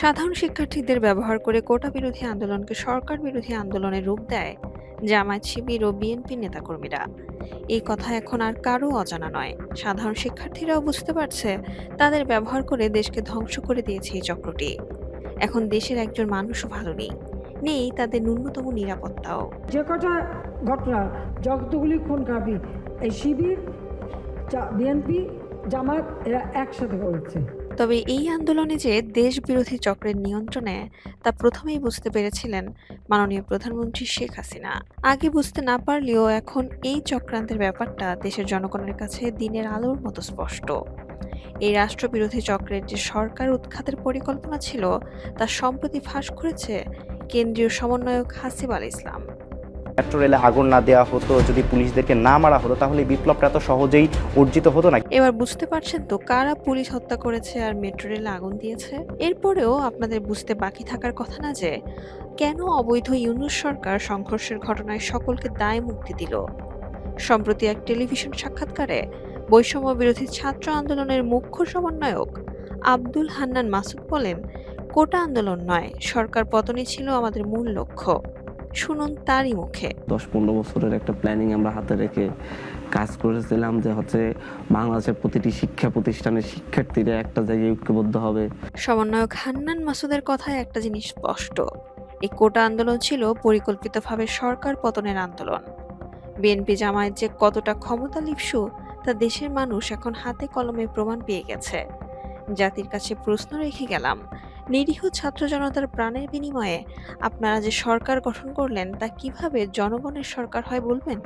সাধারণ শিক্ষার্থীদের ব্যবহার করে কোটা বিরোধী আন্দোলনকে সরকার বিরোধী আন্দোলনের রূপ দেয় জামায়াত শিবির ও বিএনপি নেতাকর্মীরা। এই কথা এখন আর কারও অজানা নয়। সাধারণ শিক্ষার্থীরাও বুঝতে পারছে তাদের ব্যবহার করে দেশকে ধ্বংস করে দিয়েছে এই চক্রটি। এখন দেশের একজন মানুষও ভালো নেই। নেই তাদের ন্যূনতম নিরাপত্তাও। যে কটা ঘটনা, যতগুলি খুন কাবি এই শিবির বিএনপি জামাত এরা একসাথে করেছে। তবে এই আন্দোলনে যে দেশ বিরোধী চক্রের নিয়ন্ত্রণে তা প্রথমেই বুঝতে পেরেছিলেন মাননীয় প্রধানমন্ত্রী শেখ হাসিনা। আগে বুঝতে না পারলেও এখন এই চক্রান্তের ব্যাপারটা দেশের জনগণের কাছে দিনের আলোর মতো স্পষ্ট। এই রাষ্ট্রবিরোধী চক্রের যে সরকার উৎখাতের পরিকল্পনা ছিল, তা সম্প্রতি ফাঁস করেছে কেন্দ্রীয় সমন্বয়ক হাসিব আল ইসলাম। মেট্রো রেলে আগুন না দেওয়া হতো, যদি পুলিশদেরকে না মারা হতো, তাহলে বিপ্লবটা এত সহজেই অর্জিত হতো না এবার বুঝতে পারছেন তো কারা পুলিশ হত্যা করেছে আর মেট্রো রেলে আগুন দিয়েছে? এরপরেও আপনাদের বুঝতে বাকি থাকার কথা না যে, কেন অবৈধ ইউনুস সরকার সংঘর্ষের ঘটনায় সকলকে দায় মুক্তি দিল? সম্প্রতি এক টেলিভিশন সাক্ষাৎকারে বৈষম্য বিরোধী ছাত্র আন্দোলনের মুখ্য সমন্বয়ক আব্দুল হান্নান মাসুদ বলেন, কোটা আন্দোলন নয়, সরকার পতনই ছিল আমাদের মূল লক্ষ্য। শুনুন তারই মুখে। দশ পনেরো বছরের একটা প্ল্যানিং আমরা হাতে রেখে কাজ করেছিলাম যে হচ্ছে বাংলাদেশের প্রতিটি শিক্ষা প্রতিষ্ঠানের শিক্ষার্থীরা একটা জায়গায় ঐক্যবদ্ধ হবে। সমন্বয়ক হান্নান মাসুদের কথায় একটা জিনিস স্পষ্ট। এই কোটা আন্দোলন ছিল পরিকল্পিতভাবে সরকার পতনের আন্দোলন। বিএনপি জামায়াত যে কতটা ক্ষমতা লিপসু তা দেশের মানুষ এখন হাতে কলমে প্রমাণ পেয়ে গেছে। জাতির কাছে প্রশ্ন রেখে গেলাম। নিরীহ ছাত্র জনতার প্রাণের বিনিময়ে আপনারা যে সরকার গঠন করলেন, তা কীভাবে জনগণের সরকার হয় বলবেন?